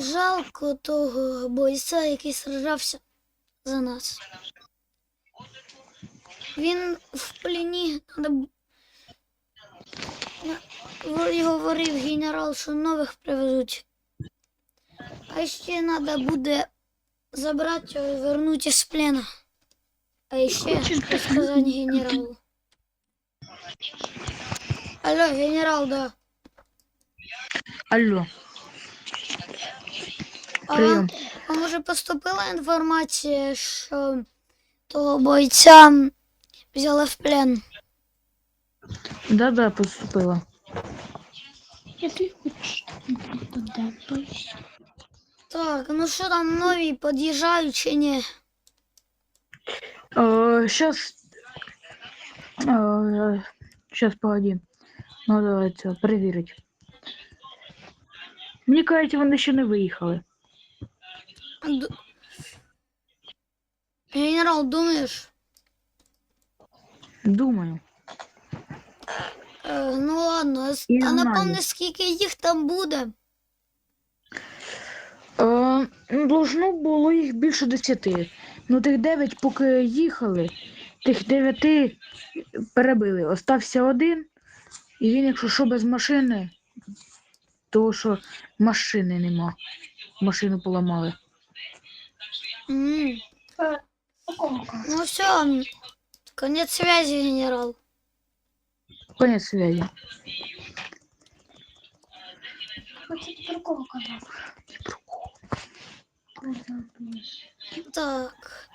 Жалко того бойця, який сражався за нас. Він в пліні. Надо... б- На- І говорив генерал, що нових привезуть. А ще треба буде забрати його і вернути з плена. А ще сказати генералу. Алло, генерал, да. Алло, прийом. вам, а може поступила інформація, що того бойця взяли в плен? Да-да, поступила. Я хочеш подивитися. Так, ну що там нові під'їжджають чи ні? Сейчас... Сейчас, погоди. Надо это перевірити. Мені кажуть, вони ще не виїхали. Генерал, думаєш? Думаю. Е, ну ладно, а напевне, скільки їх там буде? Е, ну, должно було їх більше десяти. Ну, тих дев'ять, поки їхали, тих дев'яти перебили. Остався один, і він, якщо що без машини, то що машини нема. Машину поламали. М, Такого кажу. Ну все, м, конец связи, генерал. Конець связи. Хочете про кого казати? Так.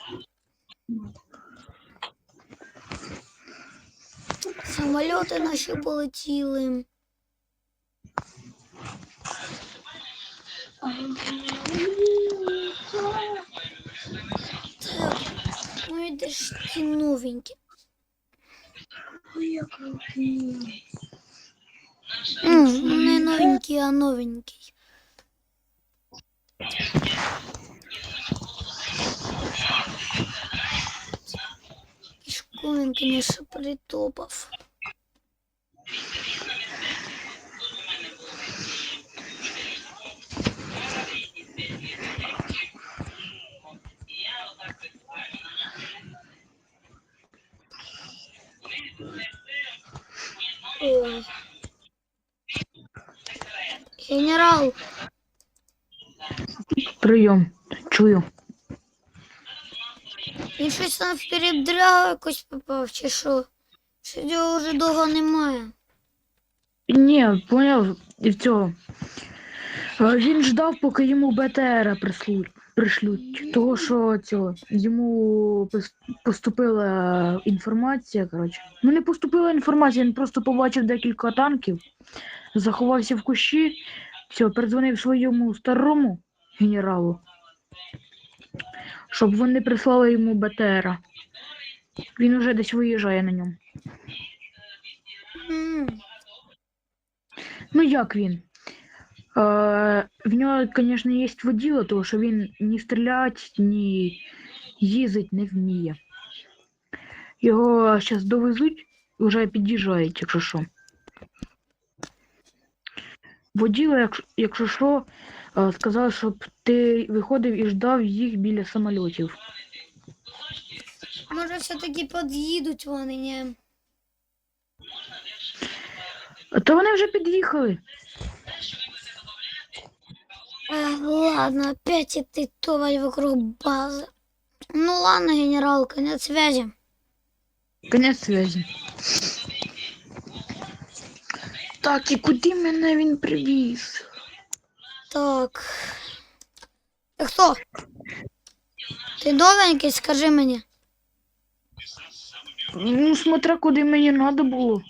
Самоліти наші полетіли. Так, ну і де ж ті новенькі? М, Не новенький, а новенький. Шкумен, конечно, притопав. Ой. Генерал, Прийом. Чую. він щось там в передрягу якось попав, чи що? Що його вже довго немає? Ні, поняв і в цього. Він ждав, поки йому БТР прислуть, пришлють. Того, що цього, йому поступила інформація. Коротше. Ну не поступила інформація, він просто побачив декілька танків, заховався в кущі, все, передзвонив своєму старому генералу, щоб вони прислали йому БТР. Він уже десь виїжджає на ньому. Ну як він? В нього, звісно, є воділо, тому що він ні стріляти, ні їздить не вміє. Його зараз довезуть, вже під'їжджають, якщо що. Воділо, якщо, що, сказав, щоб ти виходив і ждав їх біля самольотів. Може, все-таки під'їдуть вони, ні? То вони вже під'їхали. Эх, ладно, опять идти товарь вокруг базы. Ну ладно, генерал, конец связи. Конець зв'язі. Так, і куди мене він привіз? Так. Ты кто? Ты новенький, скажи мне. Ну, смотря куди мені треба було.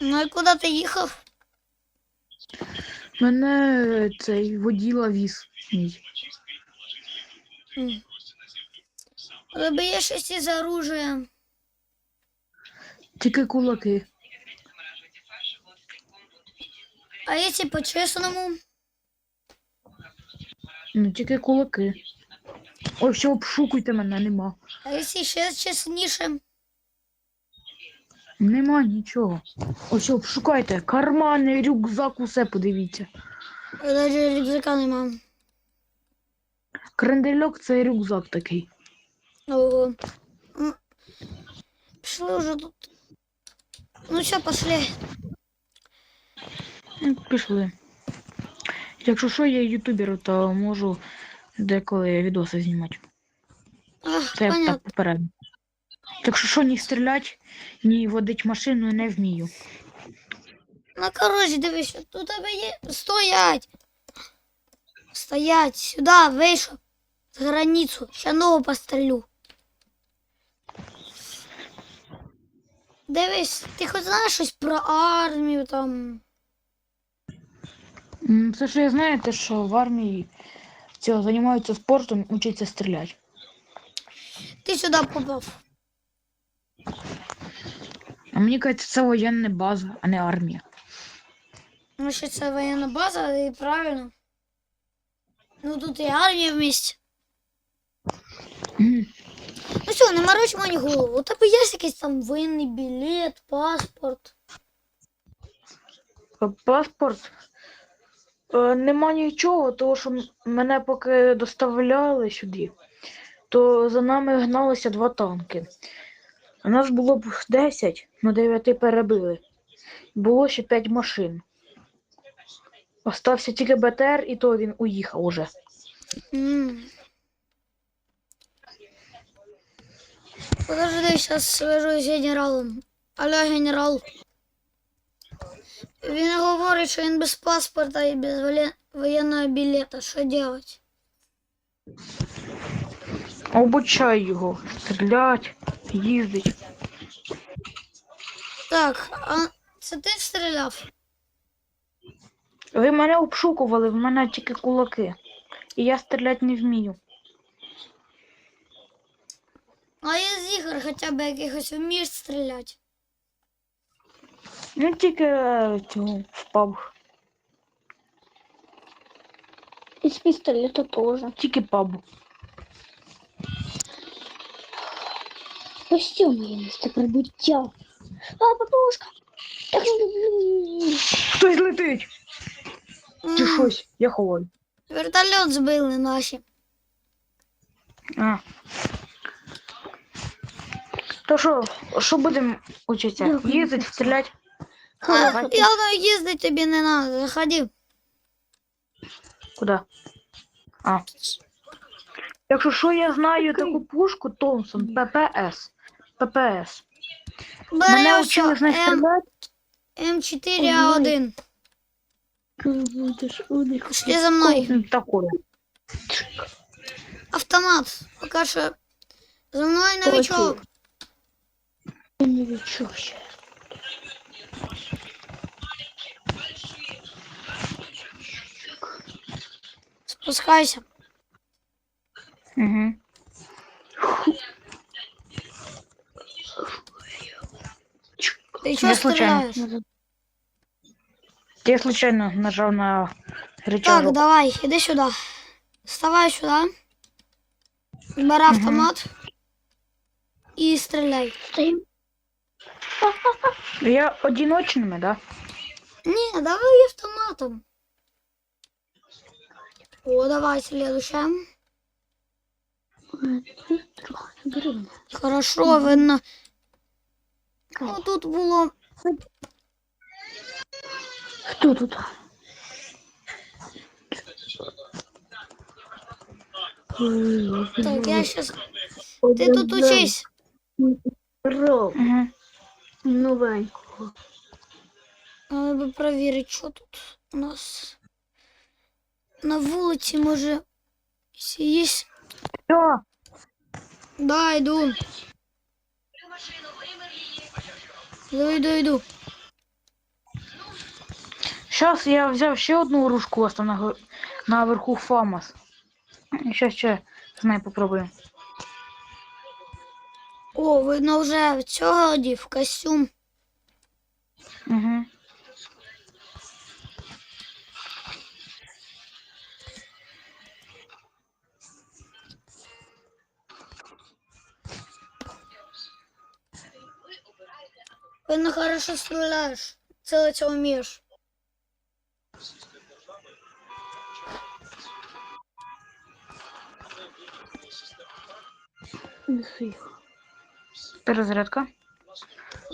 Ну и куда ты ехал? Мене цей воділа віз мій. М. У тебе є щось із оружия. Тільки кулаки. А если по-честному? Ну, тільки кулаки. Все, обшукуйте мене, нема. А если ще честніше? Нема нічого. Ось обшукайте. Кармани, рюкзак, усе подивіться. Навіть рюкзака нема. Крендельок це рюкзак такий. Ого. М, Пішли вже тут. Ну що, пошли. Ну, Пішли. Якщо що, я ютубер, то можу деколи відоси знімати. Ах, Це я так понятно. попередньо. Так що що, ні стріляти, ні водити машину не вмію. Ну, коротше, дивись, тут тебе є. Стоять! Стоять! Сюди, вийшов. За границю. Ще нову пострілю. Дивись, ти хоч знаєш щось про армію там. Все, що я знаю, те, що в армії цього займаються спортом, учаться стріляти. Ти сюди попав. Мені кажеться, це воєнна база, а не армія. Ну, що це воєнна база, і правильно. Ну тут і армія в місті. Ну що, не мороч мені голову. У тебе є якийсь там воєнний білет, паспорт. Паспорт. Е, Нема нічого, тому що мене поки доставляли сюди, то за нами гналися два танки. У нас було б 10, на 9 перебили. Було ще 5 машин. Остався тільки БТР, і то він уїхав уже. М. Подожди, сейчас свяжусь з генералом. Алло, генерал. Він говорить, що він без паспорта і без воєнного білета. Що делать? Обучай його, стрілять, їздить. Так, а це ти стріляв? Ви мене обшукували, в мене тільки кулаки. І я стріляти не вмію. А я з ігор хоча б якихось вмієш стріляти. Ну тільки е, цього впав. Из пистолета тоже. Тільки паб. Костюм есть, пробиття. А, бабушка! Так не люблю. Хтось летить! Чи щось? Я ховаю. Вертольот збили наші. А. То що, що будемо учитися? Дякую. Їздить, стріляти? А, я ну, їздити тобі не треба, заходи. Куди? А. Якщо що, я знаю таку пушку Томпсон ППС. ППС. Мене Бери вчили з нею М, стріляти. М4А1. Будешь у них. Пішли за мною. М, Такое. Автомат. Поки що. За мною новичок. Новичок ще. Спускайся. Угу. Ти чого Я случайно. стріляєш? Я случайно нажав на Так, рычажок. давай, іди сюди. Вставай сюди. Бери автомат. І стріляй. Стоим. Я одиночними, да? Ні, давай автоматом. О, давай следующее. Берем. Хорошо, видно. Ну, тут було. Кто тут? Так, я щас. Ти тут учись. Ром, Угу. новенького. Треба би перевірити, що тут у нас. На вулиці, може. Є. Все, Да, йду. Йду, йду, йду. Зараз я взяв ще одну ружку, ось там на, наверху ФАМАС. Ще ще з нею попробуємо. О, видно вже цього одів костюм. Угу. Ты на хорошо стреляешь. Целиться умеешь. Перезарядка.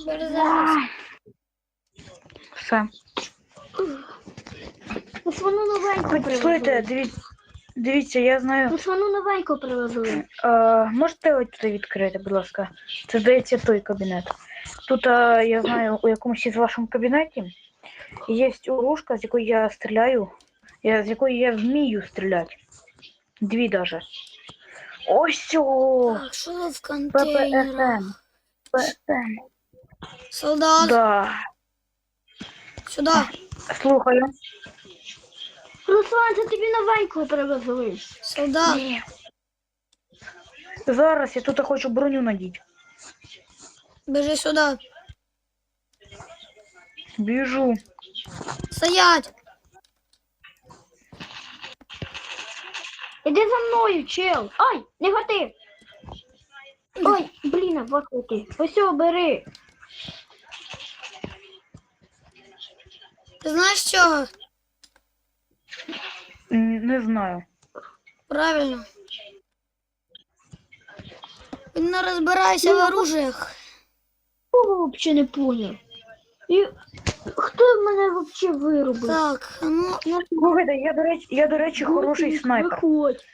Перезарядка. Все. Ось воно новеньку привезли. Чуєте, дивіться, я знаю. Ось воно новеньку привезли. Е, можете ось туди відкрити, будь ласка. Це здається той кабінет. Тут е, я знаю, у якомусь із вашому кабінеті є урушка, з якої я стріляю, я, з якої я вмію стріляти. Дві даже. Ось о! Так, що в контейнерах? ППСМ. ППСМ. Солдат, Да. сюди. Слухаю. Руслан, це тобі новенько привезли. Солдат, Ні. Зараз я тут хочу броню надіти. Біжи сюди. Біжу. Стоять. Іди за мною, чел. Ай, негатив. Ой, блін, вот ти. Ось о, бери. Ти знаєш чого? М, Не знаю. Правильно. Він не розбирається в оружиях. Кого взагалі не поняв? І хто мене взагалі виробив? Так, ну, Ну, Слухайте, я, до речі, я, до речі, хороший снайпер. Виходь.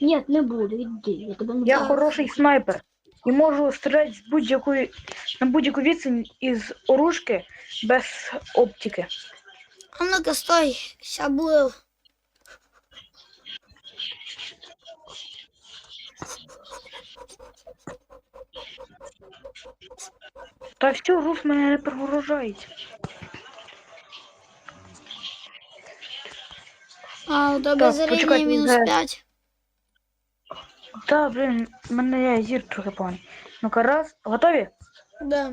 Ні, не буду, іди, я тебе не Я буду. хороший снайпер. І можу стріляти з будь-якої на будь-яку відстань із оружки без оптики. а ну-ка стой, ща буде. Та все, рус мене не перегружається. А, у тебе Так, зріння почекайте, мінус зараз. 5. Та, блін, мене зір трохи поганий. Ну-ка, раз, готові? Да.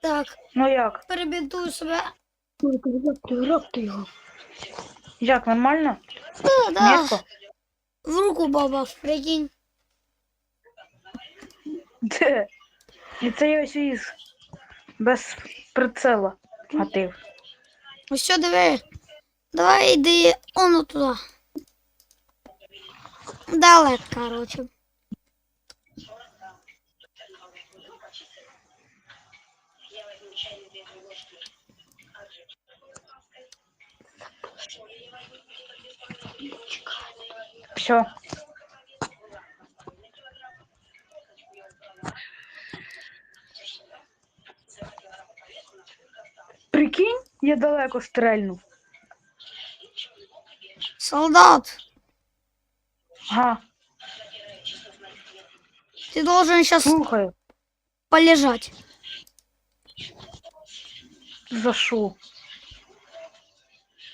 Так, Ну як? перебінтую себе. Як ти, як ти його? Як, нормально? Да, да. В руку попав, прикинь. Де? І це я ось із без прицела гатив. Ось що диви. Давай йди оно туди. Далеко, короче. Все. Прикинь, я далеко стрельнув. Солдат, Ага, ты должен сейчас слухаю. полежать. За що?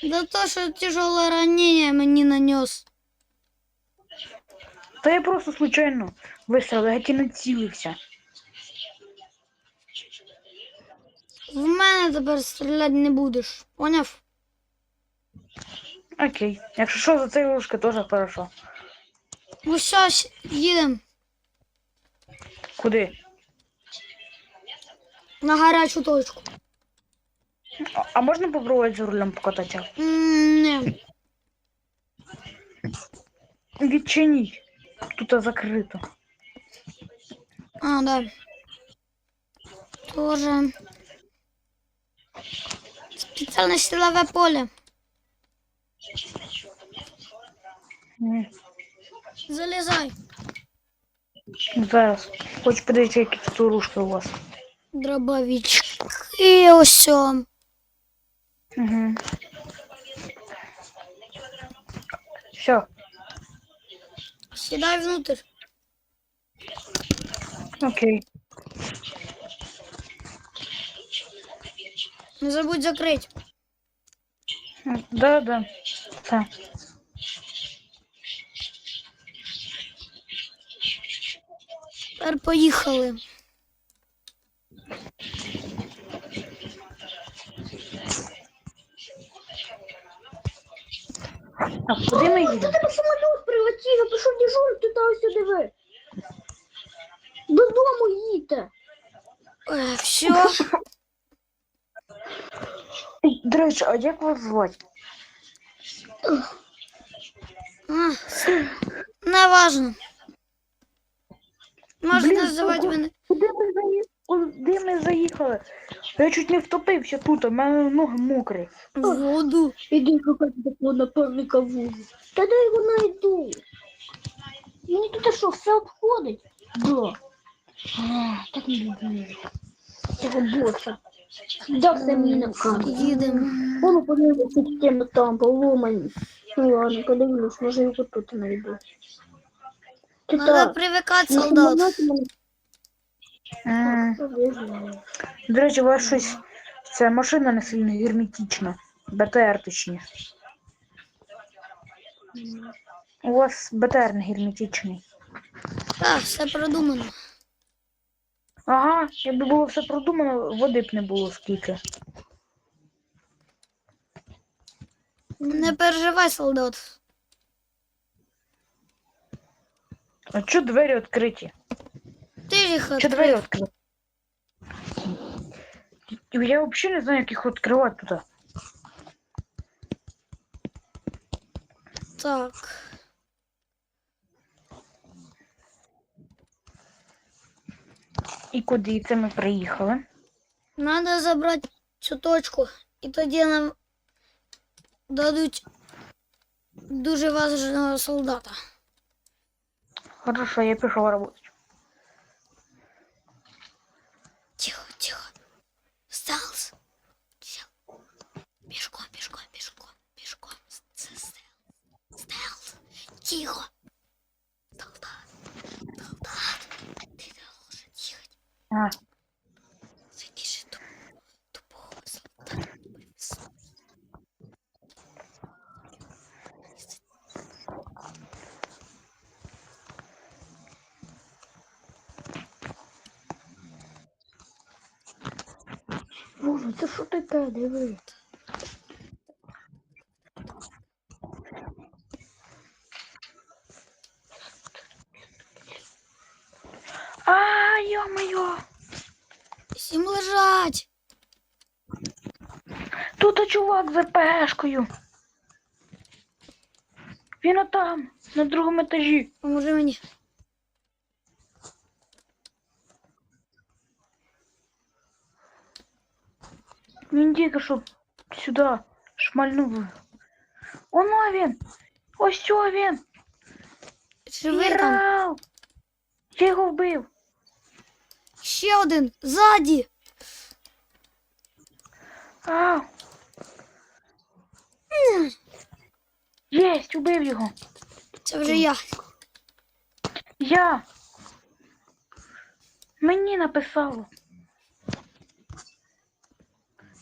Да то, что тяжелое ранение мне нанес. Та я просто случайно вистрілив, я ті не цілився. Мене тепер стріляти не будеш. Поняв? Окей. Якщо що, за це ложка теж хорошо. Ну щас їдемо Куди? на гарячу точку. А, а можна попробувати за рулем покататися? М, Не. Відчиніть. Тут закрито. А, да. Тоже. Специальное силовое поле. Залезай. Зараз. Хочу подивитися, які тут оружки у вас. Дробовички усьо. Угу. Все. Сідай внутрь. Окей. Не забудь закрыть. Да, да. Все. Тепер поїхали. А куди ми До їдемо? тебе самоліт прилетів, я пішов дежурити, та ось диви. Додому їдьте. Е, все. До речі, а як вас звати? Не важно. Можна називати мене. Куди ми, заї... Куди ми заїхали? Я чуть не втопився тут, у мене ноги мокрі. воду. Іди шукати такого напарника вузу. Та де його знайду? Мені тут що, все обходить? Да. А, так не люблю. Цього боса. Да, все мені на камеру. Їдемо. Воно подивиться система там, поломані. Ну ладно, подивлюсь, може його тут знайду. Надо привикати, ну, солдат. знаю. До речі, у вас щось. Ця машина не сильно герметична. БТР точніше. У вас БТР не герметичний. Так, все продумано. Ага, якби було все продумано, води б не було скільки. Не переживай, солдат. А чого двері відкриті? Ти ж їх Чого двері відкрив. відкриті? Я взагалі не знаю, як їх відкривати туди. Так. І куди це ми приїхали? Надо забрати цю точку, і тоді нам дадуть дуже важного солдата. Хорошо, я пішов працювати. Тихо, тихо. Стелс. Пешком, пешком. С- с- Стелс. Стелс. Тихо. Солдат. Солдат. Ты должен ехать. А, ту, тупого солдата. Боже, це що таке, диви? а йо-моє! Всім лежать. Тут чувак за пешкою. Він отам, на другому етажі. Поможи мені. Він тільки що сюди шмальнув. Оно він! Ось що він! Живий там. Я його вбив. Ще один. Ззаді. А! Єсть, убив його. Це вже я. Я. Мені написало.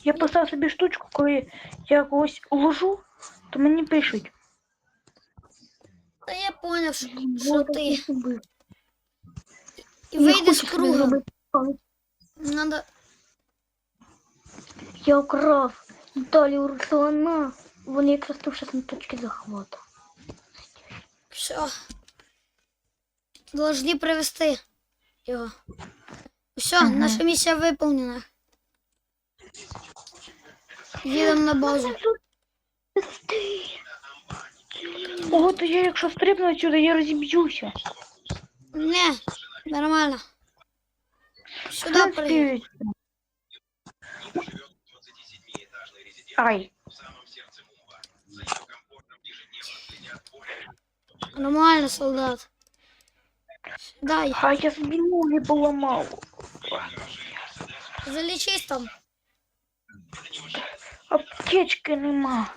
Я писав собі штучку, коли я когось ложу, то мені пишуть. Та я поняв, що, ти. І Не вийди з хочу собі круга. зробити пам'ять. Надо. Я украв Наталію Руслана. Вони якраз тут зараз на точці захвату. Все. Должны привести його. Все, Мгм. наша місія виповнена. Їдемо на базу. Ого, то я якщо стрибну сюди, я розіб'юся. Не, нормально. Сюди приїдь. Ай, Нормально, солдат. Дай, а я собі ноги поламав. залічись там. Аптечки нема.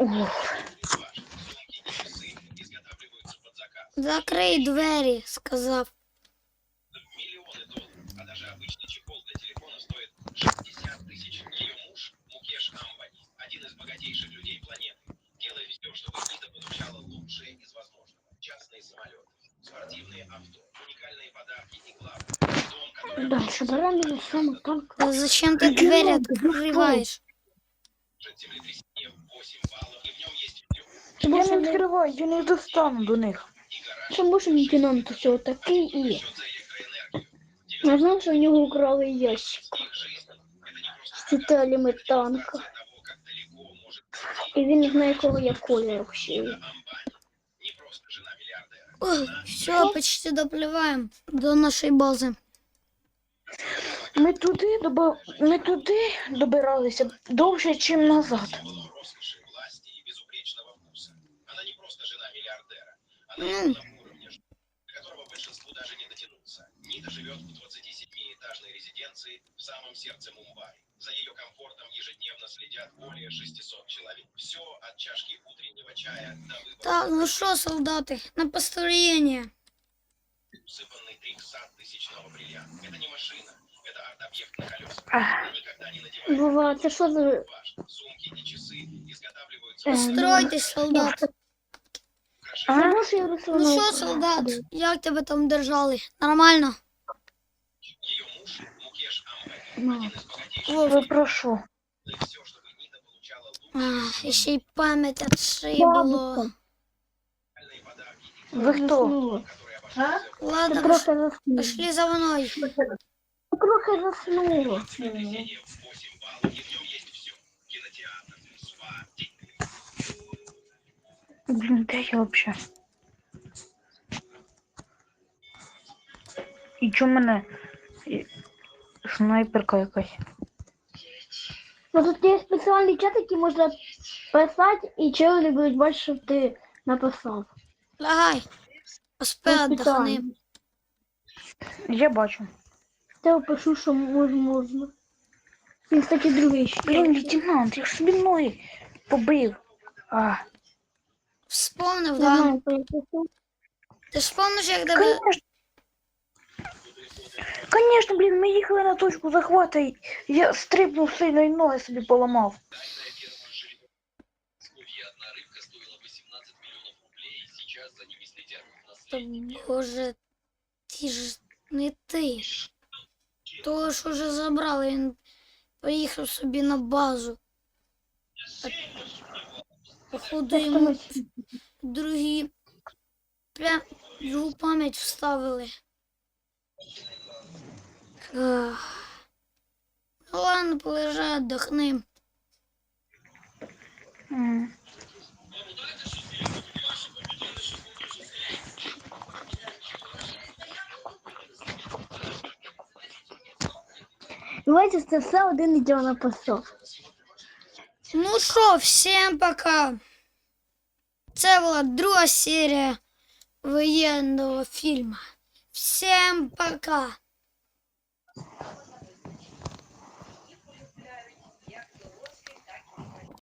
Ох, Закрий двері, сказав. землетрясение в 8 баллов, и в нем есть Чи я може не не відкриваю, я не достану до них. чи може лейтенант усього такий і счет за электроэнергию. я знав, що в нього украли ящик з деталями танка. Того, как далеко может І він не знає, кого я колір взагалі. Амбани Все, почти допливаем до нашей базы. Ми туди доба... ми туди добиралися довше, ніж назад. символом роскоши, власти и безупречного вкуса. Она не просто жена миллиардера. Она М. на том уровне, ж- до которого большинству даже не дотянуться. Нита живет в 27-этажной резиденции в самом сердце Мумбаи. За ее комфортом ежедневно следят более 600 человек. Все от чашки утреннего чая до выбора Так, ну что, солдаты, на построение. усыпанный трик-сад тысячного бриллианта. Это не машина, это арт-объект на колесах. Ах. Она никогда не надевает Вова, це що за... экипаж. Сумки и часы изготавливаются Э, Постройтесь, солдат. А? Забув, що я рисувала Ну на що, екрані. солдат, як тебе там держали? Нормально? Ее муж Мукеш Амбани, Ну. один из богатейших Вов, Ви про що? и все, чтобы Нита получала лучшие а, ще й пам'ять отшибло. социальные подарки, и Ви хто? В Ладно, Трохи заснула. пошли за мною. Трохи заснула. заведение в 8 баллов, и в нем есть все. Кинотеатр, спа, Блін, де я взагалі? І чому мене і- снайперка якась? Ну тут є спеціальний чат, який можна писати, і чоловік будуть бачити, що ти написав. Лягай. Поспи, Це отдохни. спеціально. Я бачу. Я пишу, що мож, можна. Він, кстати, другий ще. Блін, лейтенант, я ж собі ноги побив. А, Вспомнив, Не да? знаю, що я пишу. Ти ж помниш, як тебе... конечно. Конечно, блін, ми їхали на точку захвату, і я стрибнув сильно і ноги собі поламав. Боже, ти ж не ти. Того ж уже забрали, він поїхав собі на базу. А, Походу йому другі прям другу пам'ять вставили. Ах. Ну ладно, полежай, отдохни. М. Давайте це все один відео написав. Ну що, всім пока. Це була друга серія воєнного фільму. Всім пока.